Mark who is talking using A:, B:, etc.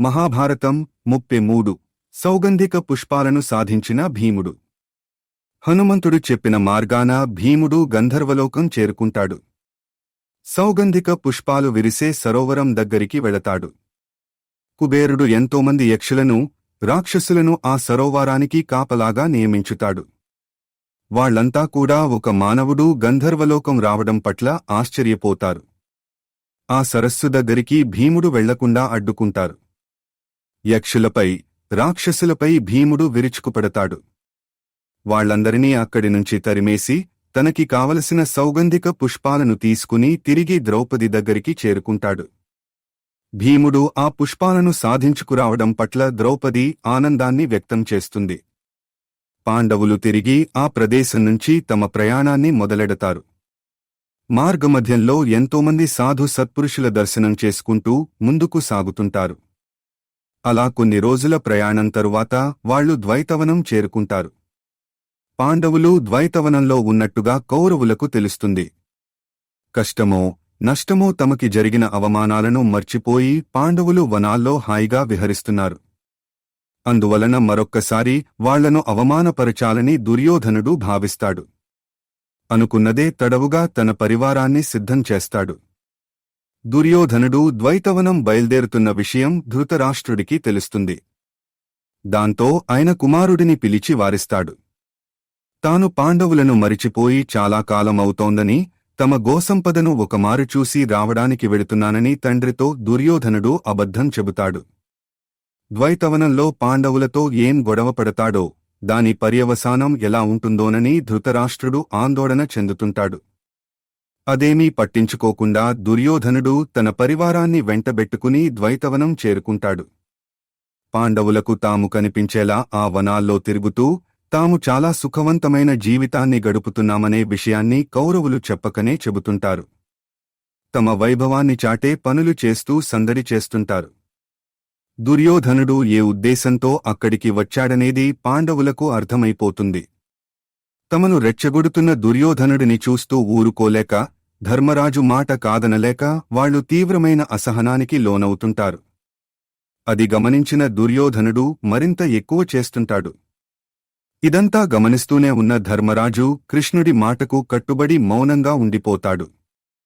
A: మహాభారతం ముప్పై మూడు. సౌగంధిక పుష్పాలను సాధించిన భీముడు. హనుమంతుడు చెప్పిన మార్గాన భీముడు గంధర్వలోకం చేరుకుంటాడు. సౌగంధిక పుష్పాలు విరిసే సరోవరం దగ్గరికి వెళతాడు. కుబేరుడు ఎంతోమంది యక్షులను రాక్షసులను ఆ సరోవరానికి కాపలాగా నియమించుతాడు. వాళ్ళంతా కూడా ఒక మానవుడు గంధర్వలోకం రావడం పట్ల ఆశ్చర్యపోతారు. ఆ సరస్సు దగ్గరికి భీముడు వెళ్ళకుండా అడ్డుకుంటారు. యక్షులపై రాక్షసులపై భీముడు విరుచుకుపడతాడు. వాళ్ళందరినీ అక్కడి నుంచి తరిమేసి తనకి కావలసిన సౌగంధిక పుష్పాలను తీసుకుని తిరిగి ద్రౌపది దగ్గరికి చేరుకుంటాడు. భీముడు ఆ పుష్పాలను సాధించుకురావడం పట్ల ద్రౌపది ఆనందాన్ని వ్యక్తం చేస్తుంది. పాండవులు తిరిగి ఆ ప్రదేశం నుంచి తమ ప్రయాణాన్ని మొదలెడతారు. మార్గమధ్యంలో ఎంతోమంది సాధు సత్పురుషుల దర్శనం చేసుకుంటూ ముందుకు సాగుతుంటారు. అలా కొన్ని రోజుల ప్రయాణం తరువాత వాళ్ళు ద్వైతవనం చేరుకుంటారు. పాండవులు ద్వైతవనంలో ఉన్నట్టుగా కౌరవులకు తెలుస్తుంది. కష్టమో నష్టమో తమకి జరిగిన అవమానాలను మర్చిపోయి పాండవులు వనాల్లో హాయిగా విహరిస్తున్నారు. అందువలన మరొక్కసారి వాళ్ళను అవమానపరచాలని దుర్యోధనుడు భావిస్తాడు. అనుకున్నదే తడవుగా తన పరివారాన్ని సిద్ధం చేస్తాడు. దుర్యోధనుడు ద్వైతవనం బయల్దేరుతున్న విషయం ధృతరాష్ట్రుడికి తెలుస్తుంది. దాంతో ఆయన కుమారుడిని పిలిచి వారిస్తాడు. తాను పాండవులను మరిచిపోయి చాలా కాలమవుతోందని తమ గోసంపదను ఒకమారు చూసి రావడానికి వెడుతున్నానని తండ్రితో దుర్యోధనుడు అబద్ధం చెబుతాడు. ద్వైతవనంలో పాండవులతో ఏం గొడవ పడతాడో దాని పర్యవసానం ఎలా ఉంటుందోనని ధృతరాష్ట్రుడు ఆందోళన చెందుతుంటాడు. అదేమీ పట్టించుకోకుండా దుర్యోధనుడు తన పరివారాన్ని వెంటబెట్టుకుని ద్వైతవనం చేరుకుంటాడు. పాండవులకు తాము కనిపించేలా ఆ వనాల్లో తిరుగుతూ తాము చాలా సుఖవంతమైన జీవితాన్ని గడుపుతున్నామనే విషయాన్ని కౌరవులు చెప్పకనే చెబుతుంటారు. తమ వైభవాన్ని చాటే పనులు చేస్తూ సందడి చేస్తుంటారు. దుర్యోధనుడు ఏ ఉద్దేశంతో అక్కడికి వచ్చాడనేది పాండవులకు అర్థమైపోతుంది. తమను రెచ్చగొడుతున్న దుర్యోధనుడిని చూస్తూ ఊరుకోలేక ధర్మరాజు మాట కాదనలేక వాళ్ళు తీవ్రమైన అసహనానికి లోనవుతుంటారు. అది గమనించిన దుర్యోధనుడు మరింత ఎక్కువ చేస్తుంటాడు. ఇదంతా గమనిస్తూనే ఉన్న ధర్మరాజు కృష్ణుడి మాటకు కట్టుబడి మౌనంగా ఉండిపోతాడు.